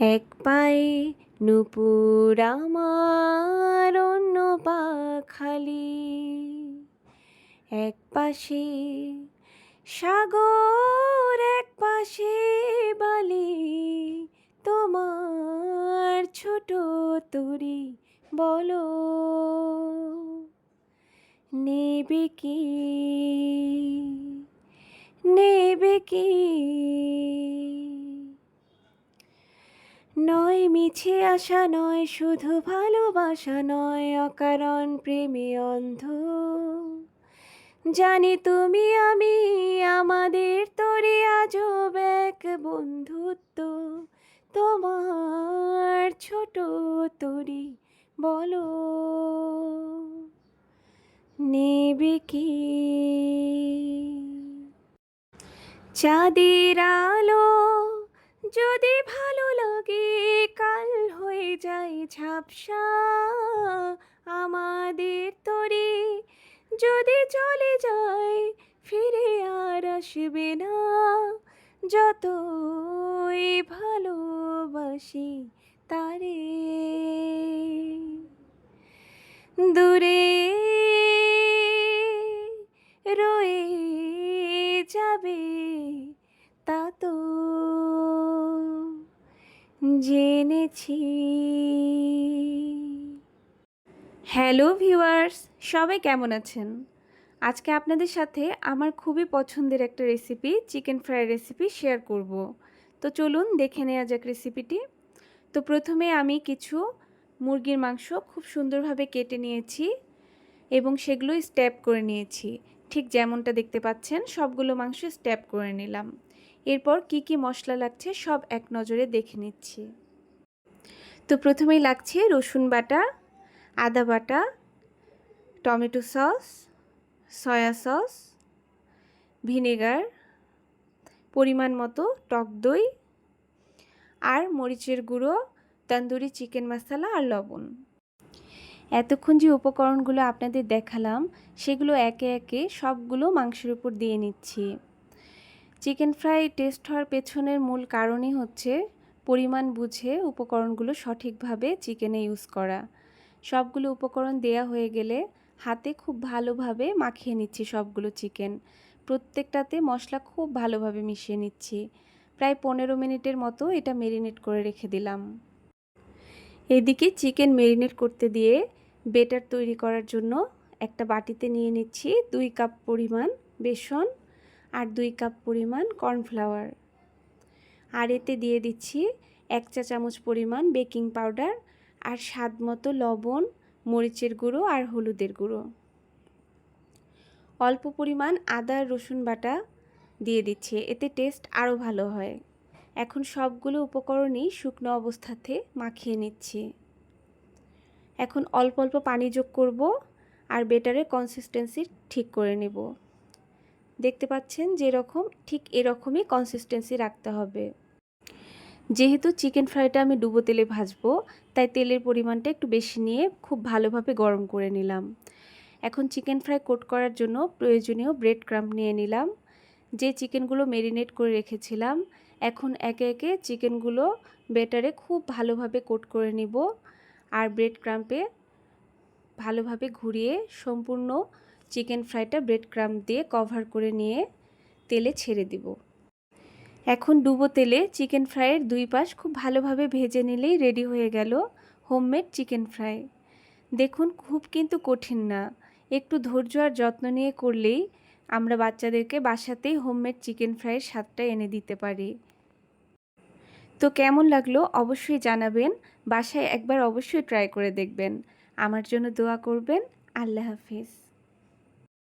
এক পায়ে নুপুর আমার অন্য পা খালি। এক পাশে সাগর, এক পাশে বালি। তোমার ছোট তরি বলো, নেবে কি মিছে আশা নয়, শুধু ভালোবাসা নয়, অকারণ প্রেমে অন্ধ। জানি তুমি, আমি, আমাদের তরে আজব এক বন্ধুত্ব। তোমার ছোট তরি, বলো। নেবে কি? চাঁদের আলো যদি ভালো লাগে কাল হয়ে যায় ঝাপসা, আমাদের তরে যদি চলে যায়, ফিরে আর আসবে না। যতই ভালোবাসি তারে, দূরে জেনেছি। হ্যালো ভিউয়ার্স, সবাই কেমন আছেন? আজকে আপনাদের সাথে আমার খুবই পছন্দের একটা recipe, chicken fry recipe share করব। তো চলুন দেখে নেওয়া যাক রেসিপিটি। তো প্রথমে আমি কিছু মুরগির মাংস খুব সুন্দরভাবে কেটে নিয়েছি এবং সেগুলো স্ট্যাপ করে নিয়েছি। ঠিক যেমনটা দেখতে পাচ্ছেন, সবগুলো মাংস স্ট্যাপ করে নিলাম। এরপর কি কি মশলা লাগছে সব এক নজরে দেখে নিচ্ছি। তো প্রথমেই লাগছে রসুন বাটা, আদা বাটা, tomato sauce, soya sauce, vinegar, পরিমাণ মতো টক দই আর মরিচের গুঁড়ো, তন্দুরি চিকেন মশলা আর লবণ। এতক্ষণ যে উপকরণগুলো আপনাদের দেখালাম, সেগুলো একে একে সবগুলো মাংসের উপর দিয়ে নিচ্ছি। চিকেন ফ্রাই টেস্ট হওয়ার পেছনের মূল কারণই হচ্ছে পরিমাণ বুঝে উপকরণগুলো সঠিকভাবে চিকেনে ইউজ করা। সবগুলো উপকরণ দেয়া হয়ে গেলে হাতে খুব ভালোভাবে মাখিয়ে নিচ্ছি সবগুলো চিকেন। প্রত্যেকটাতে মশলা খুব ভালোভাবে মিশিয়ে নিচ্ছি। প্রায় পনেরো মিনিটের মতো এটা মেরিনেট করে রেখে দিলাম। এদিকে চিকেন মেরিনেট করতে দিয়ে বেটার তৈরি করার জন্য একটা বাটিতে নিয়ে নিচ্ছি দুই কাপ পরিমাণ বেসন আর দুই কাপ পরিমাণ কর্নফ্লাওয়ার। আর এতে দিয়ে দিচ্ছি এক চা চামচ পরিমাণ বেকিং পাউডার আর স্বাদ মতো লবণ, মরিচের গুঁড়ো আর হলুদের গুঁড়ো। অল্প পরিমাণ আদা, রসুন বাটা দিয়ে দিচ্ছি, এতে টেস্ট আরও ভালো হয়। এখন সবগুলো উপকরণই শুকনো অবস্থাতে মাখিয়ে নিচ্ছি। এখন অল্প অল্প পানি যোগ করব আর বেটারের কনসিস্টেন্সি ঠিক করে নেব। দেখতে পাচ্ছেন যেরকম ঠিক এরকমই কনসিস্টেন্সি রাখতে হবে। যেহেতু চিকেন ফ্রাইটা আমি ডুবো তেলে ভাজবো, তাই তেলের পরিমাণটা একটু বেশি নিয়ে খুব ভালোভাবে গরম করে নিলাম। এখন চিকেন ফ্রাই কোট করার জন্য প্রয়োজনীয় ব্রেড ক্রাম্প নিয়ে নিলাম। যে চিকেনগুলো মেরিনেট করে রেখেছিলাম, এখন একে একে চিকেনগুলো বেটারে খুব ভালোভাবে কোট করে নিব। আর ব্রেড ক্রাম্পে ভালোভাবে ঘুরিয়ে সম্পূর্ণ চিকেন ফ্রাইটা ব্রেড ক্রাম্প দিয়ে কভার করে নিয়ে তেলে ছেড়ে দিব। এখন ডুবো তেলে চিকেন ফ্রাইয়ের দুই পাশ খুব ভালোভাবে ভেজে নিলেই রেডি হয়ে গেল হোমমেড চিকেন ফ্রাই। দেখুন, খুব কিন্তু কঠিন না। একটু ধৈর্য আর যত্ন নিয়ে করলেই আমরা বাচ্চাদেরকে বাসাতেই হোমমেড চিকেন ফ্রাইয়ের স্বাদটা এনে দিতে পারি। তো কেমন লাগল অবশ্যই জানাবেন। বাসায় একবার অবশ্যই ট্রাই করে দেখবেন। আমার জন্য দোয়া করবেন। আল্লাহ হাফিজ।